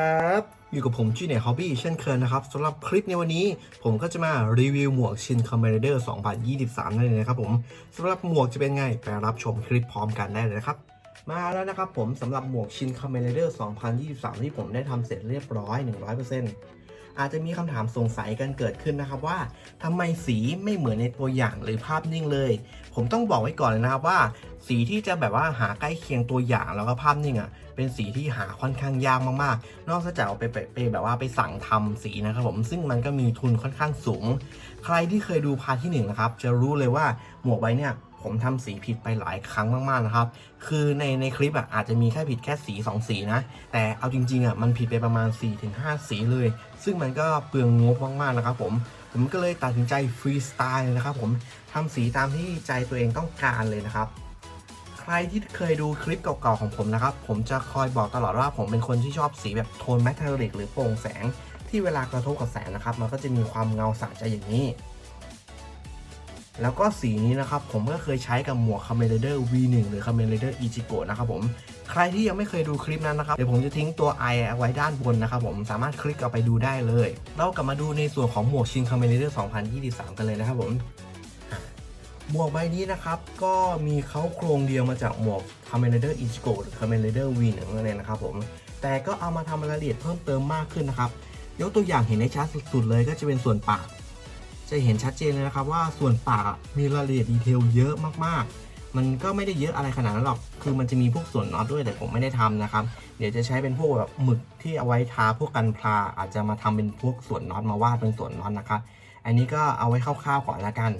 ครับ อยู่กับผมจีเน่ฮอบบี้เช่นเคยนะครับสำหรับคลิปในวันนี้ผมก็จะมารีวิวหมวกชินคอมเมเดอร์2023 นั่นเองนะครับผมสำหรับหมวกจะเป็นไง ไปรับชมคลิปพร้อมกันได้เลยนะครับ มาแล้วนะครับผมสำหรับหมวกชินคอมเมเดอร์2023 ที่ผมได้ทำเสร็จเรียบร้อย 100% อาจจะมีคำถามสงสัยกันเกิดขึ้นนะครับว่าทำไมสีไม่เหมือนในตัวอย่างหรือภาพนิ่งเลย ผมต้องบอกไว้ก่อนเลยนะครับว่า สีที่จะแบบว่าหาใกล้เคียงตัวอย่างแล้วก็ภาพนิ่งอะเป็นสีที่หาค่อนข้างยากมากๆ นอกจากเอาไปไปไปแบบว่าไปสั่งทำสีนะครับผมซึ่งมันก็มีทุนค่อนข้างสูง ใครที่เคยดูพาที่หนึ่งนะครับจะรู้เลยว่าหมวกใบเนี่ย ผมทำสีผิดไปหลายครั้งมากๆนะครับ คือในในคลิปอะอาจจะมีแค่ผิดแค่สี2สีนะ แต่เอาจริงๆอะมันผิดไปประมาณ 4-5 สีเลย ซึ่งมันก็เปลืองงบมากๆนะครับผมผมก็เลยตัดสินใจฟรีสไตล์เลยนะครับผมทำสีตามที่ใจตัวเองต้องการเลยนะครับ ใครที่เคยดูคลิปเก่าๆของผมนะครับ ผมจะคอยบอกตลอดว่าผมเป็นคนที่ชอบสีแบบโทนแมทเทอริกหรือโปร่งแสง ที่เวลากระทบกับแสงนะครับ มันก็จะมีความเงาสะใจอย่างนี้ แล้วก็สีนี้นะครับผมก็เคยใช้กับหมวก Kamen Rider V1 หรือ Kamen Rider Ichigo นะครับผม ใครที่ยังไม่เคยดูคลิปนั้นนะครับ เดี๋ยวผมจะทิ้งตัว i เอไว้ด้านบนนะครับผมสามารถคลิกเอาไปดูได้เลย เรากลับมาดูในส่วนของหมวกชิน Kamen Rider 2023 กันเลยนะครับผมหมวกใบนี้นะครับ ก็มีเขาโครงเดียวมาจากหมวก Kamen Rider Ichigo หรือ Kamen Rider V1 นั่นเองนะครับผมแต่ก็เอามาทำรายละเอียดเพิ่มเติมมากขึ้นนะครับยกตัวอย่างเห็นได้ชัดสุดๆเลยก็จะเป็นส่วนปาก จะเห็นชัดเจนเลยนะครับว่าส่วนปากมีรายละเอียดดีเทลเยอะมากๆ มันก็ไม่ได้เยอะอะไรขนาดนั้นหรอก คือมันจะมีพวกส่วนน็อตด้วยแต่ผมไม่ได้ทำนะครับ เดี๋ยวจะใช้เป็นพวกแบบหมึกที่เอาไว้ทาพวกกันพลาอาจจะมาทำเป็นพวกส่วนน็อตมาวาดเป็นส่วนน็อตนะครับ อันนี้ก็เอาไว้คร่าวๆก่อนละกัน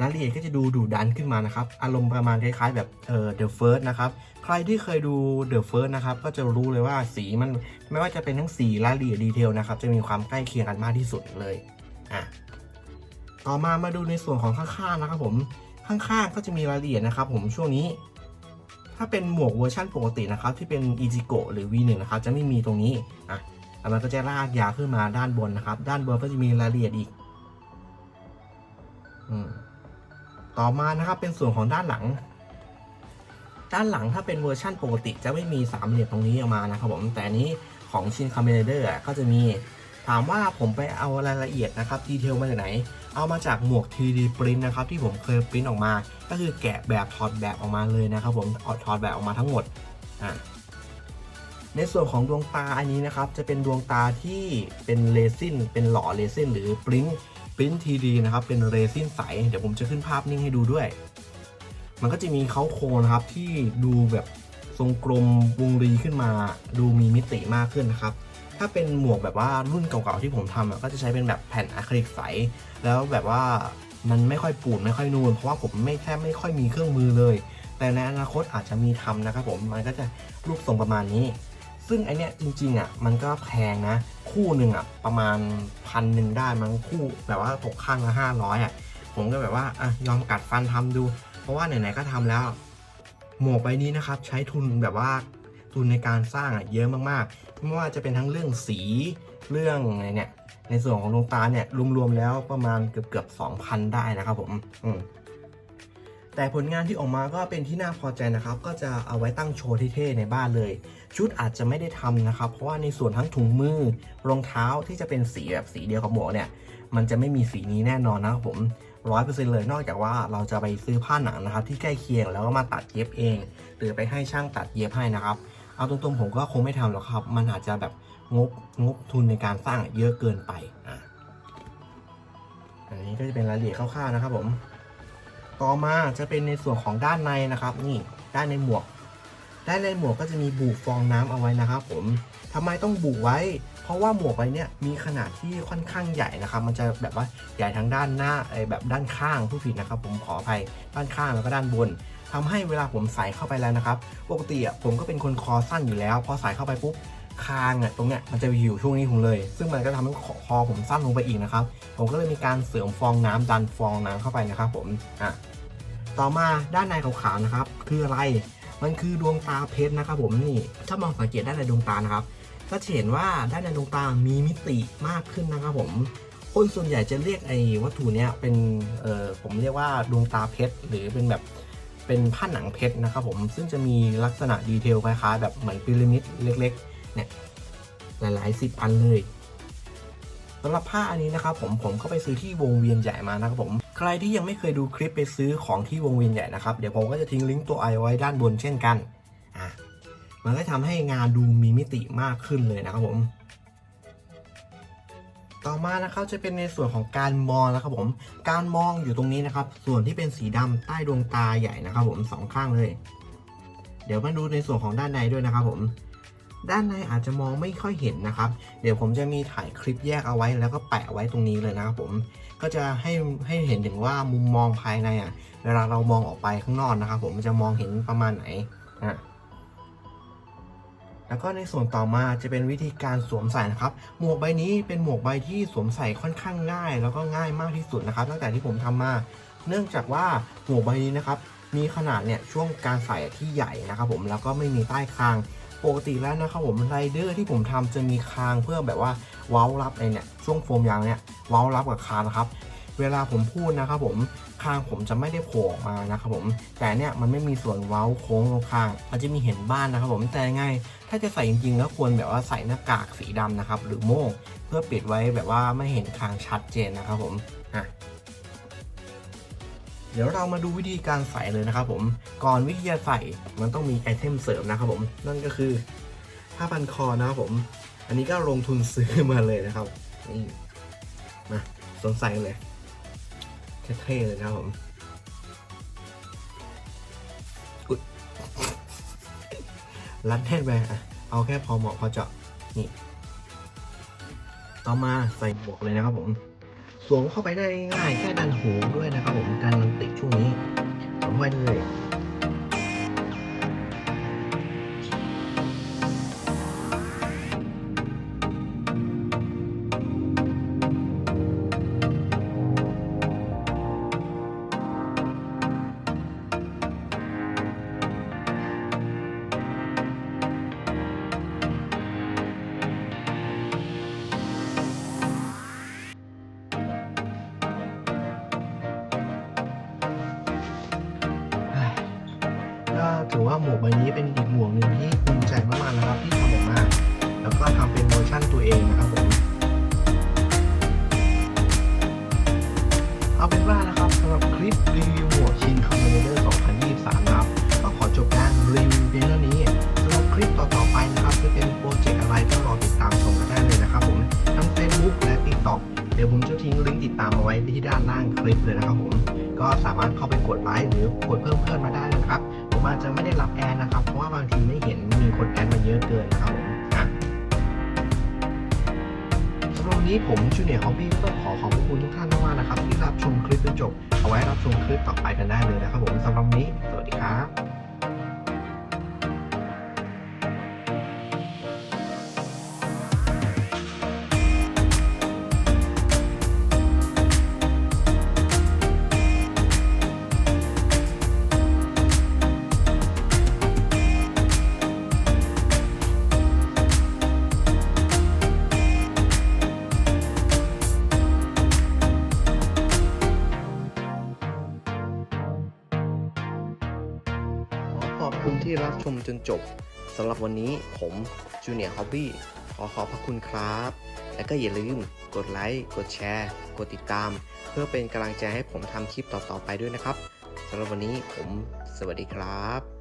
รายละเอียดก็จะดูดุดันขึ้นมานะครับ อารมณ์ประมาณคล้ายๆแบบเอ่อ The First นะครับ ใครที่เคยดู The First นะครับ ก็จะรู้เลยว่าสีมันไม่ว่าจะเป็นทั้งสีรายละเอียดดีเทลนะครับ จะมีความใกล้เคียงกันมากที่สุดเลย อะต่อมามาดูในส่วนของข้างๆนะครับผมข้างๆก็จะมีรายละเอียดนะครับ ผมช่วงนี้ ถ้าเป็นหมวกเวอร์ชันปกตินะครับ ที่เป็น e j i g o หรือ V1 นะครับ จะไม่มีตรงนี้อะแล้วมันก็จะลากยาวขึ้นมาด้านบนนะครับ ด้านบนก็จะมีรายละเอียดอีกอต่อมานะครับเป็นส่วนของด้านหลัง ด้านหลังถ้าเป็นเวอร์ชั่นปกติ จะไม่มีสามเหลี่ยมตรงนี้ออกมานะครับผมแต่นนี้ของชินคาเมเดอร์ก็จะมี ถามว่าผมไปเอารายละเอียดนะครับดีเทลมาจากไหน เอามาจากหมวก 3D print นะครับที่ผมเคยปริ้นออกมา ก็คือแกะแบบถอดแบบออกมาเลยนะครับผมถอดแบบออกมาทั้งหมดอะในส่วนของดวงตาอันนี้นะครับ จะเป็นดวงตาที่เป็นเรซินเป็นหล่อเรซินหรือปริ้นปริ้น 3D นะครับเป็นเรซินใส เดี๋ยวผมจะขึ้นภาพนิ่งให้ดูด้วย มันก็จะมีเขาโครงนะครับที่ดูแบบทรงกลมวงรีขึ้นมา ดูมีมิติมากขึ้นนะครับ ถ้าเป็นหมวกแบบว่ารุ่นเก่าๆที่ผมทำก็จะใช้เป็นแบบแผ่นอะคริลิกใส แล้วแบบว่ามันไม่ค่อยปูดไม่ค่อยนูนเพราะว่าผมไม่แทบไม่ค่อยมีเครื่องมือเลย แต่ในอนาคตอาจจะมีทำนะครับผมมันก็จะรูปทรงประมาณนี้ ซึ่งไอเนี้ยจริงๆอะมันก็แพงนะ คู่หนึ่งอะประมาณพันหนึ่งได้มั้งคู่แบบว่าตกข้างละห้าร้อยอะผมก็แบบว่าอะยอมกัดฟันทำดู เพราะว่าไหนๆก็ทำแล้ว หมวกใบนี้นะครับ ใช้ทุนแบบว่าทุนในการสร้างอะเยอะมากๆ ไม่ว่าจะเป็นทั้งเรื่องสีเรื่องอะไรเนี่ย ในส่วนของดวงตาเนี่ยรวมๆแล้วประมาณเกือบเกือบ2,000ได้นะครับผมอืมแต่ผลงานที่ออกมาก็เป็นที่น่าพอใจนะครับ ก็จะเอาไว้ตั้งโชว์เท่ๆในบ้านเลย ชุดอาจจะไม่ได้ทำนะครับ เพราะว่าในส่วนทั้งถุงมือรองเท้าที่จะเป็นสีแบบสีเดียวกับหมวกเนี่ย มันจะไม่มีสีนี้แน่นอนนะครับผมร้อยเปอร์เซ็นต์เลยนอกจากว่าเราจะไปซื้อผ้าหนังนะครับ ที่ใกล้เคียงแล้วก็มาตัดเย็บเอง หรือไปให้ช่างตัดเย็บให้นะครับ เอาตรงๆผมก็คงไม่ทำหรอกครับ มันอาจจะแบบงบงบทุนในการสร้างเยอะเกินไปอะอันนี้ก็จะเป็นรายละเอียดคร่าวๆนะครับ ผม ต่อมาจะเป็นในส่วนของด้านในนะครับ นี่ด้านในหมวก ด้านในหมวกก็จะมีบุฟองน้ำเอาไว้นะครับ ผมทำไมต้องบุไว้ เพราะว่าหมวกใบนี้มีขนาดที่ค่อนข้างใหญ่นะครับ มันจะแบบว่าใหญ่ทั้งด้านหน้าไอ้แบบด้านข้างผู้ผิดนะครับ ผมขออภัยด้านข้างแล้วก็ด้านบน ทำให้เวลาผมใส่เข้าไปแล้วนะครับ ปกติอะผมก็เป็นคนคอสั้นอยู่แล้วพอใส่เข้าไปปุ๊บคางอะตรงเนี้ยมันจะอยู่ช่วงนี้ผมเลย ซึ่งมันก็ทำให้คอผมสั้นลงไปอีกนะครับ ผมก็เลยมีการเสริมฟองน้ำดันฟองน้ำเข้าไปนะครับผมอะต่อมาด้านในขาวๆนะครับ คืออะไร มันคือดวงตาเพชรนะครับผมนี่ถ้ามองสังเกตด้านในดวงตานะครับก็จะเห็นว่าด้านในดวงตามีมิติมากขึ้นนะครับผมคนส่วนใหญ่จะเรียกไอ้วัตถุเนี้ยเป็นเออผมเรียกว่าดวงตาเพชรหรือเป็นแบบ เป็นผ้าหนังเพชรนะครับผมซึ่งจะมีลักษณะดีเทลคล้ายๆแบบเหมือนพีระมิดเล็กๆเนี่ยหลายๆสิบอันเลยสำหรับผ้าอันนี้นะครับผมผมก็ไปซื้อที่วงเวียนใหญ่มานะครับผมใครที่ยังไม่เคยดูคลิปไปซื้อของที่วงเวียนใหญ่นะครับเดี๋ยวผมก็จะทิ้งลิงก์ตัวไอไว้ด้านบนเช่นกันอะมันก็ทำให้งานดูมีมิติมากขึ้นเลยนะครับผม ต่อมานะครับจะเป็นในส่วนของการมองนะครับผม การมองอยู่ตรงนี้นะครับ ส่วนที่เป็นสีดำใต้ดวงตาใหญ่นะครับผมสองข้างเลย เดี๋ยวมาดูในส่วนของด้านในด้วยนะครับผมด้านในอาจจะมองไม่ค่อยเห็นนะครับ เดี๋ยวผมจะมีถ่ายคลิปแยกเอาไว้แล้วก็แปะไว้ตรงนี้เลยนะครับผม ก็จะให้ให้เห็นถึงว่ามุมมองภายในอะ เวลาเรามองออกไปข้างนอกนะครับผมจะมองเห็นประมาณไหนอะ แล้วก็ในส่วนต่อมาจะเป็นวิธีการสวมใส่นะครับ หมวกใบนี้เป็นหมวกใบที่สวมใส่ค่อนข้างง่าย แล้วก็ง่ายมากที่สุดนะครับ ตั้งแต่ที่ผมทำมา เนื่องจากว่าหมวกใบนี้นะครับมีขนาดเนี่ยช่วงการใส่ที่ใหญ่นะครับผมแล้วก็ไม่มีใต้คางปกติแล้วนะครับผมไรเดอร์ที่ผมทำจะมีคางเพื่อแบบว่าเว้ารับไอเนี่ยช่วงโฟมยางเนี่ยเว้ารับกับคางนะครับ เวลาผมพูดนะครับผมคางผมจะไม่ได้โผล่ออกมานะครับผม แต่เนี่ยมันไม่มีส่วนเว้าโค้งตรงคางมันจะมีเห็นบ้านนะครับผมแต่ไงถ้าจะใส่จริงๆแล้วควรแบบว่าใส่หน้ากากสีดำนะครับ หรือโม่งเพื่อปิดไว้แบบว่าไม่เห็นคางชัดเจนนะครับผมอะเดี๋ยวเรามาดูวิธีการใส่เลยนะครับผม ก่อนวิธีจะใส่มันต้องมีไอเทมเสริมนะครับผม นั่นก็คือผ้าพันคอนะครับผม อันนี้ก็ลงทุนซื้อมาเลยนะครับ นี่ มาสวมใส่เลย เท่เลยนะครับผมรัดแน่นไปอะเอาแค่พอเหมาะพอเจาะนี่ ต่อมาใส่หมวกเลยนะครับผมสวมเข้าไปได้ง่ายแค่ดันหูด้วยนะครับผมการมันติดช่วงนี้สวมไว้เลย หมวกใบนี้เป็นอีกหมวกหนึ่งที่ภูมิใจมากๆนะครับที่ทำออกมา แล้วก็ทำเป็นเวอร์ชั่นตัวเองนะครับผมเอาเป็นว่านะครับสำหรับคลิปรีวิวหมวกชินคอมเมเดอร์2023นะครับก็ขอจบการรีวิวเพียงเท่านี้สำหรับคลิปต่อๆไปนะครับจะเป็นโปรเจกต์อะไรก็รอติดตามชมกันได้เลยนะครับผมทั้ง Facebook และ TikTok เดี๋ยวผมจะทิ้งลิงก์ติดตามเอาไว้ที่ด้านล่างคลิปเลยนะครับผมก็สามารถเข้าไปกดไลค์หรือกดเพิ่มเพื่อนมาได้นะครับ อาจจะไม่ได้รับแอดนะครับ เพราะว่าบางทีไม่เห็นมีคนแอดมาเยอะเกินครับผมสำหรับวันนี้ผมชูเนียร์ฮอบบี้ต้องขอขอบคุณทุกท่านมากๆนะครับ ที่รับชมคลิปจนจบ เอาไว้รับชมคลิปต่อไปกันได้เลยนะครับผมสำหรับวันนี้ สวัสดีครับ รับชมจนจบสำหรับวันนี้ผมจูเนียร์ฮอบบี้ขอขอบพระคุณครับ และก็อย่าลืมกดไลค์กดแชร์ กดติดตาม เพื่อเป็นกำลังใจให้ผมทำคลิปต่อๆไปด้วยนะครับสำหรับวันนี้ผมสวัสดีครับ